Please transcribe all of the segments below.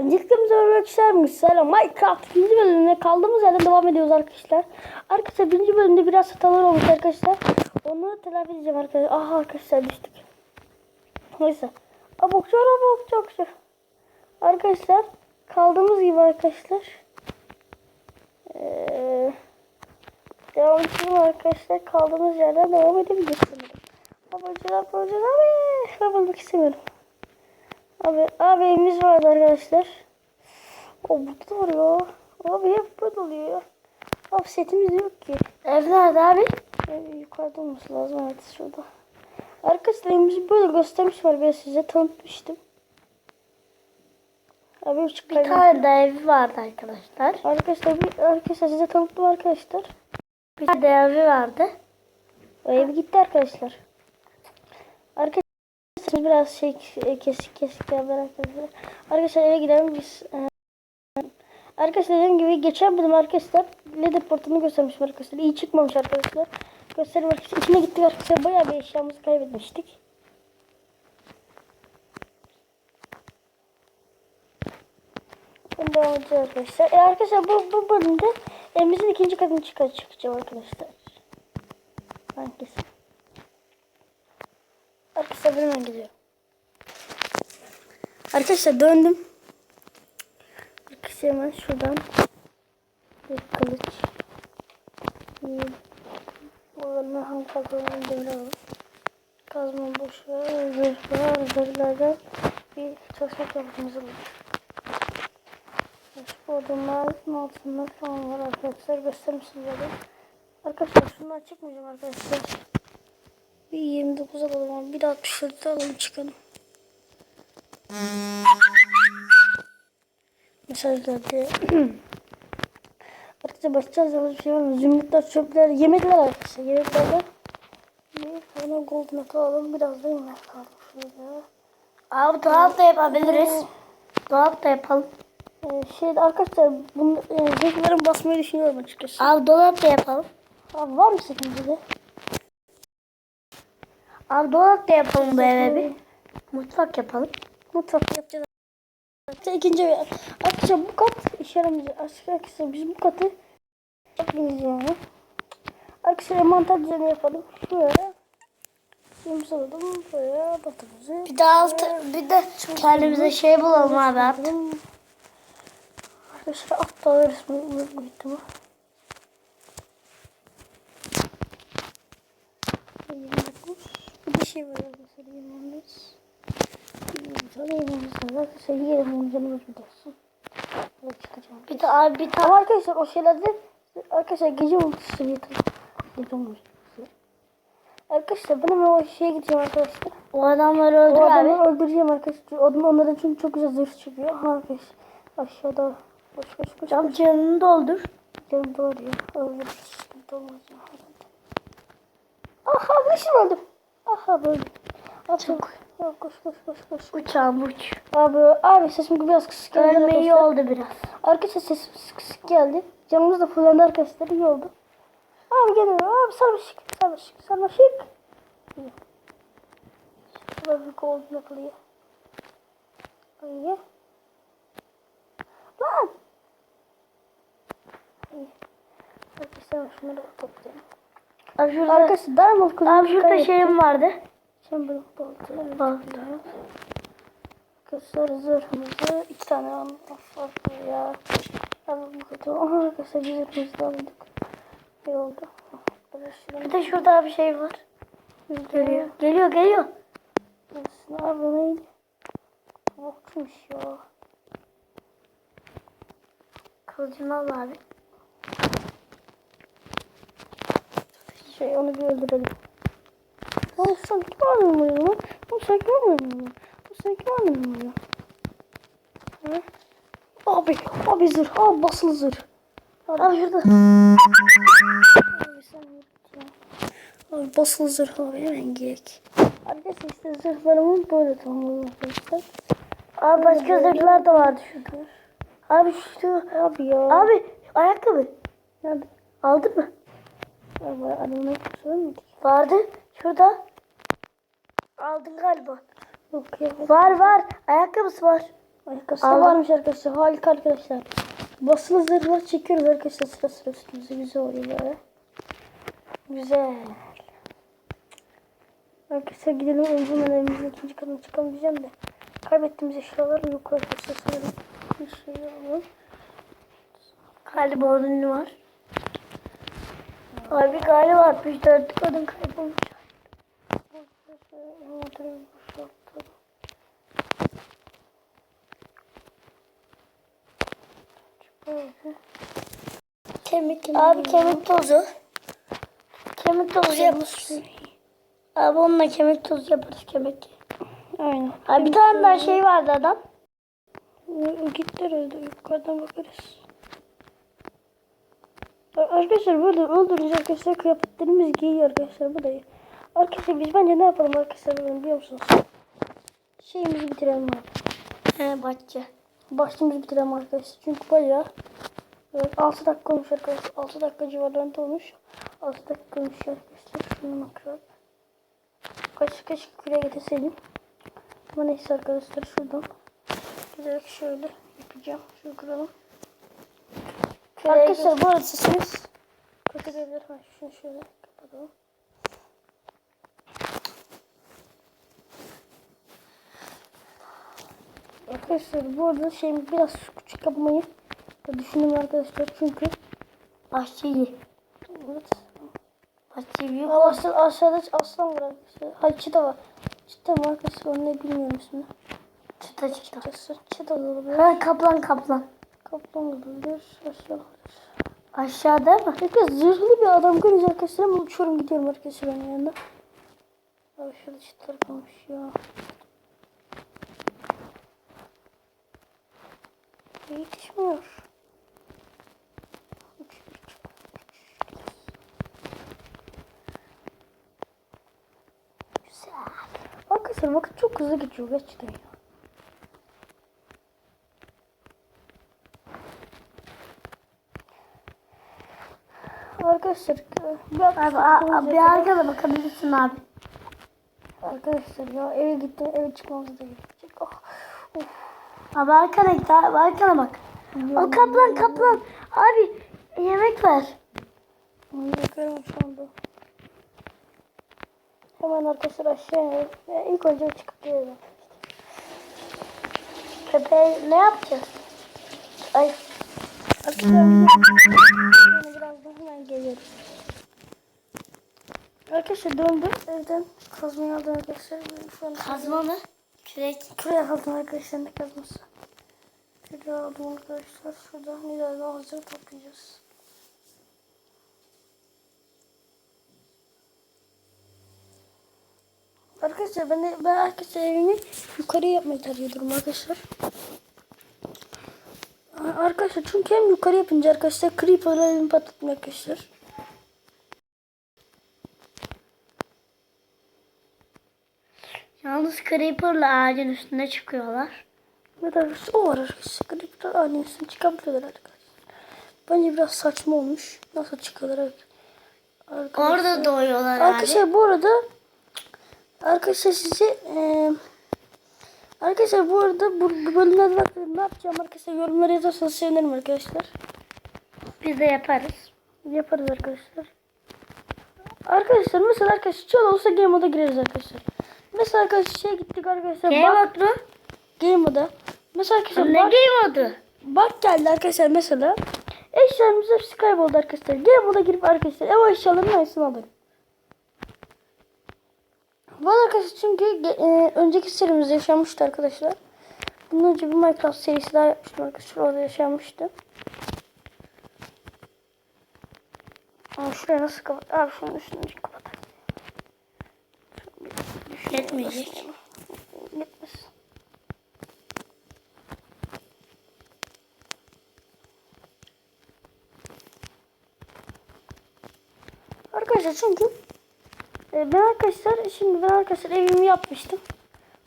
Öncelikle bize arkadaşlar Selam Minecraft ikinci bölümüne kaldığımız yerden devam ediyoruz arkadaşlar. Arkadaşlar birinci bölümde biraz hatalar olmuş arkadaşlar. Onu telafi edeceğim arkadaşlar. Aha arkadaşlar düştük. Neyse. Abuk çok abuk çok çok. Arkadaşlar kaldığımız gibi arkadaşlar. Ee, devam edelim arkadaşlar. Kaldığımız yerden devam edebiliriz sanırım. Abacılar abacılar abi. Ben istemiyorum. Abi, evimiz vardı arkadaşlar. O burada var ya. Abi hep böyle oluyor. Abi setimiz yok ki. Ev nerede abi? Ev yukarıda olması lazım evet şurada. Arkadaşlar evimizi böyle göstermiş var ben size tanıtmıştım. Abi Bir tane de evi vardı arkadaşlar. Arkadaşlar bir, arkadaşlar size tanıttım arkadaşlar. Bir tane de evi vardı. O ev gitti. Arkadaşlar biraz şey e, kesik kesik haber arkadaşlar. Arkadaşlar eve gidelim biz. e, Arkadaşlar dediğim gibi geçen bölüm arkadaşlar LED portunu göstermişim arkadaşlar. İyi çıkmamış arkadaşlar. Göstereyim arkadaşlar. İçine gittik arkadaşlar. Bayağı bir eşyamızı kaybetmiştik. Ben devam edeceğim arkadaşlar. E arkadaşlar bu, bu bölümde evimizin ikinci katını çıkacağım arkadaşlar. Hangisi? Arkadaşlar ben hemen gidiyorum. Arkadaşlar döndüm. Arkadaşlar hemen şuradan bir kılıç. Buradan hangi demir alalım. Kazma boş ver. Zırh var. Zırhlardan bir çalışma kıyafetimiz alalım. Şu odunlar, altınlar falan var arkadaşlar. Göstermişim zaten. Arkadaşlar şunu açıkmayacağım arkadaşlar. Bir 29 alalım. Bir de 64 alalım çıkalım. Mesaj geldi. arkadaşlar başlayacağız yalnız bir şey var mı? Zümrütler, çöpler, yemekler arkadaşlar. Yemeklerden bir tane golden apple alalım. Biraz da yemek kaldı şurada. Abi dolap da yapabiliriz. Dolap da yapalım. Ee, şey arkadaşlar bunu e, basmayı düşünüyorum açıkçası. Abi dolap da yapalım. Abi var mı sakınca da? Abi dolap da yapalım bu eve bir. Mutfak yapalım. Mutfak yapacağız. İkinci ev. Arkadaşlar bu kat iş yaramayacak. Arkadaşlar biz bu katı yapmayacağız yani. Arkadaşlar envanter düzeni yapalım. Şuraya. Yumuz alalım. Buraya batımızı. Bir de altı, bir de kendimize şey bulalım abi at. Arkadaşlar at da alırız mı? Bu bitti mi? Bir de şey var arkadaşlar yememiz. Bir tane yememiz var. Arkadaşlar yiyelim onu canımız biliyorsun. Böyle çıkacağım. Bir abi bir tane Ama arkadaşlar o şeylerde arkadaşlar gece uykusu yatalım. Gece uykusu. Arkadaşlar ben o şeye gideceğim arkadaşlar. o adamları öldür O abi. adamı öldüreceğim arkadaşlar. Onların, onların çünkü çok güzel zırh çıkıyor. Ha arkadaşlar. Aşağıda. Koş koş koş. Cam canını doldur. Canım doğru ya. Öldür. Sıkıntı olmaz ya. Aha başım öldüm. Aha böyle. Abi çok. Ya, koş koş koş koş. Uçağım uç. Abi abi sesim biraz kısık geldi. Ölme iyi oldu biraz. Arkadaşlar sesim kısık geldi. Canımız da fullendi arkadaşlar. iyi oldu. Abi geliyor. Abi sarmaşık. Sarmaşık. Sarmaşık. İyi. Şurada bir gold yakalıyor. İyi. Lan. İyi. Arkadaşlar şunları toplayalım. Abi şurada, Arkadaşlar diamond kılıcı. abi şurada şeyim vardı. Chamber balta. Balta. Arkadaşlar zırhımızı iki tane aldık. Farklı ya. Abi bu kötü. Aha arkadaşlar biz zırhımızı da aldık. İyi oldu. Arkadaşlar Bir de şurada bir şey var. Geliyor. Geliyor geliyor. Aslında abi neydi? Tavukmuş ya. Kılıcını al abi. Şey onu bir öldürelim. Lan sen kim anlamıyor lan? Bu sen kim anlamıyor? Bu sen kim anlamıyor? Ha? Abi, abi zırh, abi basılı zırh. Abi, Abi şurada. abi sen. Abi basılı zırh abi hemen gerek. Arkadaşlar işte zırhlarımı böyle tamamladım arkadaşlar. Abi başka zırhlar da vardı şurada. Abi şu. Abi ya. Abi ayakkabı. Nerede? Aldın mı? Abi adamı söylemedik. Vardı. Şurada. Aldın galiba. Yok ya. Var var. Ayakkabısı var. Ayakkabısı da varmış arkadaşlar. Harika arkadaşlar. Basılı zırhlar çekiyoruz arkadaşlar sıra sıra üstümüze. Güzel oluyor böyle. Güzel. Arkadaşlar gidelim hemen evimizin ikinci katına çıkalım diyeceğim de. Kaybettiğimiz eşyaları yok arkadaşlar. Bir şey alalım. Galiba ne var? Abi galiba 64 kadın kaybolmuş. Kemik Abi kemik tozu. Kemik tozu yaparız. Abi onunla kemik tozu yaparız kemik. Aynen. Abi bir tane daha şey vardı adam. Gitti herhalde yukarıdan bakarız. Arkadaşlar böyle öldürünce arkadaşlar kıyafetlerimiz giyiyor arkadaşlar bu da iyi. Arkadaşlar biz bence ne yapalım arkadaşlar biliyor musunuz? Şeyimizi bitirelim abi. He bahçe. Başlığımızı bitirelim arkadaşlar. Çünkü bayağı evet, 6 dakika olmuş arkadaşlar. 6 dakika civarlarında olmuş. 6 dakika olmuş arkadaşlar. Şunu bakalım. Kaç kaç küre getirseydim. Ama neyse arkadaşlar şuradan. Giderek şöyle yapacağım. Şunu kıralım. Arkadaşlar bu arada sesiniz kötü gelebilir. Ha, şunu şöyle kapatalım. Arkadaşlar bu arada şey biraz küçük yapmayı düşündüm arkadaşlar çünkü Bahçeyi. evet. Bahçeyi büyük. Aa, aşağıda, aşağıda aslan var arkadaşlar. Hayır çita var. Çita mı arkadaşlar onu ne bilmiyorum ismini. Çıta çıta. Açıkçası çita da olabilir. Ha kaplan kaplan. Kaplan olabilir. Aşağı olabilir. Aşağıda mı? Arkadaşlar zırhlı bir adam görünce arkadaşlar ama uçuyorum gidiyorum arkadaşlar onun yanına. Abi şurada çitler kalmış ya. Yetişmiyor. Güzel. Arkadaşlar vakit çok hızlı geçiyor gerçekten ya. Arkadaşlar bir Abi, bir arkada bakabilirsin abi. Arkadaşlar ya eve gittim eve çıkmamız da gerekecek. Oh. Of. Abi arkana git abi arkana bak. O kaplan kaplan. Abi yemek ver. Onu bakarım şu anda. Hemen arkadaşlar aşağı inelim. Ya ilk önce çıkıp gelelim. Köpeğe ne yapacağız? Ay Arkadaşlar yani hemen geliyorum. Arkadaşlar döndüm evden kazmayı aldım arkadaşlar. Şu an kazma mı? Kürek. Küre aldım arkadaşlar ne kazması. Küre aldım arkadaşlar. Şuradan ileriden hazır toplayacağız. Arkadaşlar ben, ben arkadaşlar evimi yukarıya yapmayı tercih ediyorum arkadaşlar. Arkadaşlar çünkü hem yukarı yapınca arkadaşlar creeper'lar evimi patlatmıyor arkadaşlar. Yalnız Creeper'la ağacın üstüne çıkıyorlar. Ne kadar o var arkadaşlar. Creeper'lar annesini çıkabiliyorlar arkadaşlar. Bence biraz saçma olmuş. Nasıl çıkıyorlar arkadaşlar. Orada doğuyorlar abi. Arkadaşlar bu arada arkadaşlar size eee arkadaşlar bu arada bu, bu bölümlerde bak ne yapacağım arkadaşlar yorumlara yazarsanız sevinirim arkadaşlar. Biz de yaparız. Yaparız arkadaşlar. Arkadaşlar mesela arkadaşlar çöl olsa game moda gireriz arkadaşlar. Mesela arkadaşlar şey gittik arkadaşlar. Ne bak, oldu? game moda. Mesela arkadaşlar Ne bak, game oldu? bak geldi arkadaşlar mesela. Eşyalarımız hepsi kayboldu arkadaşlar. Game moda girip arkadaşlar ev eşyalarının aynısını alırım. Bu arkadaşlar çünkü e, önceki serimizde yaşanmıştı arkadaşlar. Bundan önce bir Minecraft serisi daha yapmıştım arkadaşlar. Orada yaşanmıştı. Ama şuraya nasıl kapat? Abi şunun üstünü bir kapat. Yetmeyecek. Yetmez. Arkadaşlar çünkü e, ben arkadaşlar şimdi ben arkadaşlar evimi yapmıştım.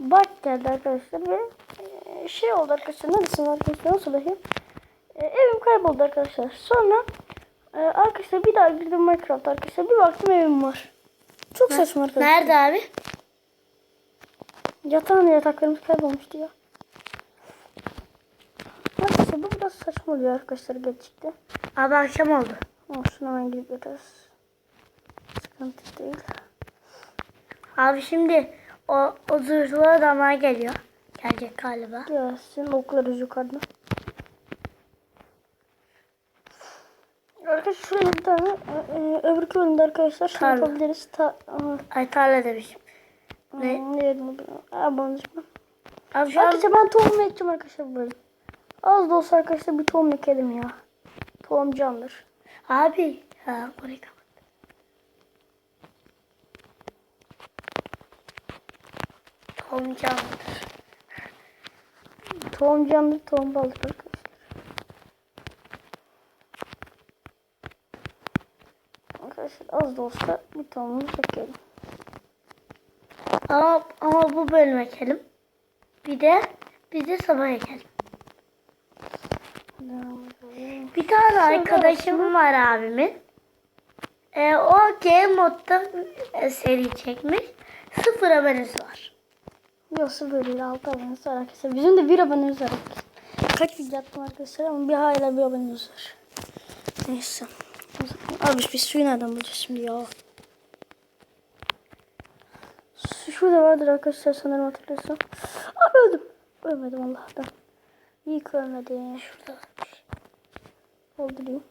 Bak geldi arkadaşlar ve e, şey oldu arkadaşlar neredesin arkadaşlar nasıl bakayım? E, evim kayboldu arkadaşlar. Sonra e, arkadaşlar bir daha girdim Minecraft arkadaşlar bir baktım evim var. Çok saçma arkadaşlar. Nerede abi? Yatağın yataklarımız kaybolmuştu ya. saçma oluyor arkadaşlar gerçekten. Abi akşam oldu. Şunu hemen gidip yatarız. Sıkıntı değil. Abi şimdi o, o zırhlı adamlar geliyor. Gelecek galiba. Gelsin oklarız yukarıda. Arkadaşlar şuraya bir tane e, e, öbür bölümde arkadaşlar şey Tarla. yapabiliriz. Ta, Ay tarla demişim. Ne? hmm, ne dedim bunu? Abone Abi Arkadaşlar ben tohum ekeceğim arkadaşlar bu bölüm. Az da olsa arkadaşlar bir tohum ekelim ya. Tohum candır. Abi. Ha, orayı Tom canlıdır. Tohum candır, tohum baldır arkadaşlar. Arkadaşlar az da olsa bir tohumumuzu ekelim. Ama, ama bu bölüm ekelim. Bir de bir de sabah ekelim. Bir tane arkadaşım var abimin. Ee, o Game modda e, seri çekmiş. Sıfır abonesi var. Yok sıfır değil altı abonemiz var arkadaşlar. Bizim de bir abonemiz var. Kaç video attım arkadaşlar ama bir hala bir abonemiz var. Neyse. Abi biz suyu nereden bulacağız şimdi ya? Su şurada vardır arkadaşlar sanırım hatırlıyorsam. Abi öldüm. Ölmedim Allah'tan. İyi ki ölmedim. Şurada. Öldüreyim.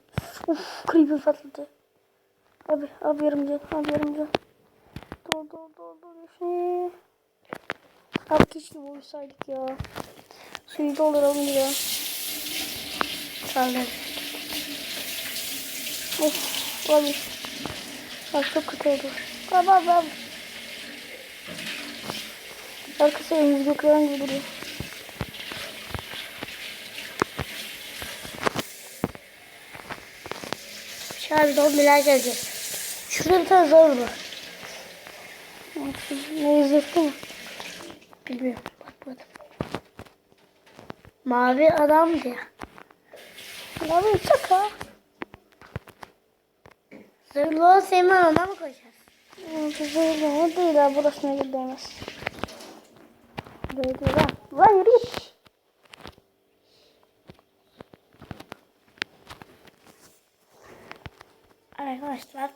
Uf creeper patladı. Abi abi yarım can. Abi yarım can. Dur dur dur dur. Şey. Abi keşke vursaydık ya. Suyu dolduralım ya. Sağlar. Of abi. Abi çok kötü oldu. Abi abi abi. Arkası elimiz gökleyen gibi duruyor. Şu an zombiler gelecek. Şurada bir tane zombi var. Ne izletti mi? Bilmiyorum. Bakmadım. Mavi adamdı ya. Abi şaka. Zırhlı Seyman ona mı koyacağız? Güzel o değil ha burasına gidemez. Böyle lan. Lan yürü git. Arkadaşlar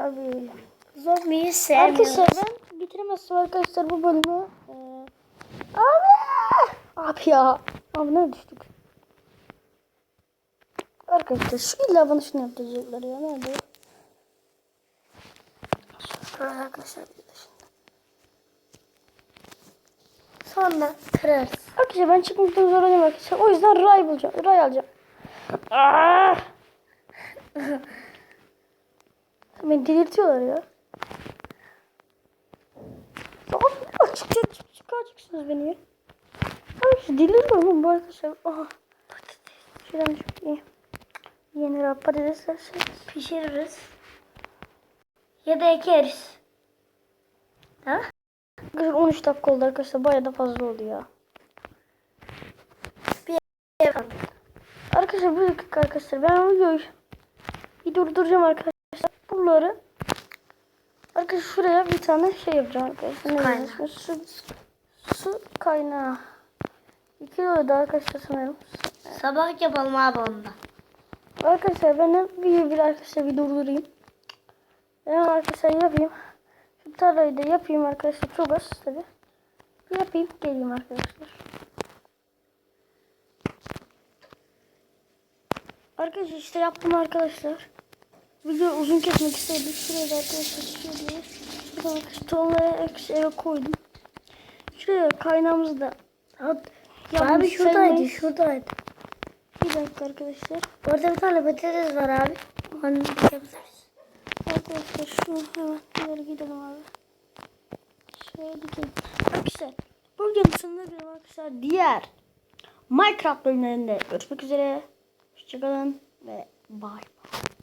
Abi öyle. Zombiyi sevmiyorum. Arkadaşlar ben bitiremezsem arkadaşlar bu bölümü. Ee... Abi! Abi ya. Abi ne düştük? Arkadaşlar şu illa bana şunu yaptıracaklar ya. Nerede? Arkadaşlar. bir de şimdi. Sonra kırarız. Arkadaşlar ben çıkmaktan zorlanıyorum arkadaşlar. O yüzden ray bulacağım. Ray alacağım. Ah! Beni delirtiyorlar ya. Abi çık çık çık çıkacaksınız beni ya. Abi deliriyorum oğlum bu arkadaşlar. Aha. Şuradan çok iyi. Yeni rap patates verseniz. Pişiririz. Ya da ekeriz. Ha? Arkadaşlar 13 dakika oldu arkadaşlar. Bayağı da fazla oldu ya. Yapalım. Arkadaşlar bir dakika arkadaşlar ben videoyu bir durduracağım arkadaşlar. Bunları arkadaşlar şuraya bir tane şey yapacağım arkadaşlar. Kaynağı. Su, su kaynağı. İki oldu arkadaşlar sanırım. Sabah yapalım abi ondan. Arkadaşlar ben bir, bir arkadaşlar bir durdurayım. Hemen arkadaşlar yapayım. Şu tarlayı da yapayım arkadaşlar. Çok az tabi. Yapayım geleyim arkadaşlar. Arkadaşlar işte yaptım arkadaşlar. Video uzun kesmek istedim. Şuraya da arkadaşlar eksi eve koydum. Şuraya kaynağımızı da at. Abi şuradaydı, şuradaydı. Bir dakika arkadaşlar. Orada bir tane patates var abi. Onu dikebiliriz. Arkadaşlar şu hemen ileri gidelim abi. Şöyle dikelim. Arkadaşlar bugün sonuna gelelim arkadaşlar. Diğer Minecraft bölümlerinde görüşmek üzere. Hoşçakalın ve bye.